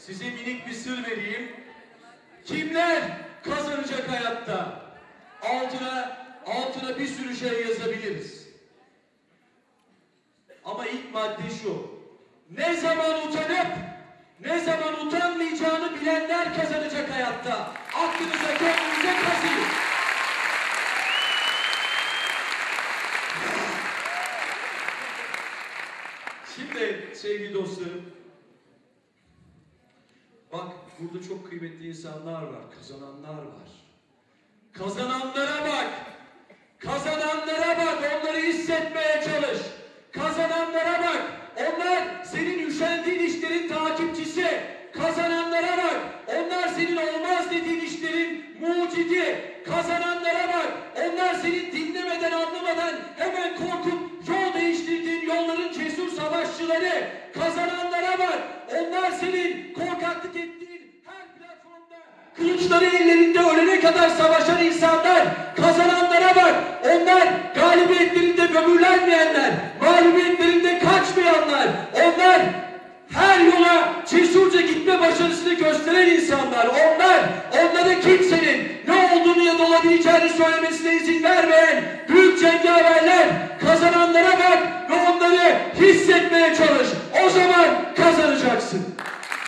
size minik bir sır vereyim. Kimler kazanacak hayatta? Altına, altına bir sürü şey yazabiliriz. Ama ilk madde şu. Ne zaman utanıp ne zaman utanmayacağını bilenler kazanacak hayatta. Aklınıza gönlünüze kazıyın. Şimdi sevgili dostlarım, burada çok kıymetli insanlar var, kazananlar var. Kazananlara bak, kazananlara bak, onları hissetmeye çalış. Kazananlara bak, onlar senin üşendiğin işlerin takipçisi. Kazananlara bak, onlar senin olmaz dediğin işlerin mucidi. Kazananlara bak, onlar senin dinlemeden anlamadan hemen korkup yol değiştirdiğin yolların cesur savaşçıları. Kazananlara bak, kılıçları ellerinde ölene kadar savaşan insanlar. Kazananlara bak, onlar galibiyetlerinde böbürlenmeyenler, mağlubiyetlerinde kaçmayanlar. Onlar her yola cesurca gitme başarısını gösteren insanlar. Onlar, onlara kimsenin ne olduğunu ya da olabileceğini söylemesine izin vermeyen büyük cengaverler. Kazananlara bak ve onları hissetmeye çalış.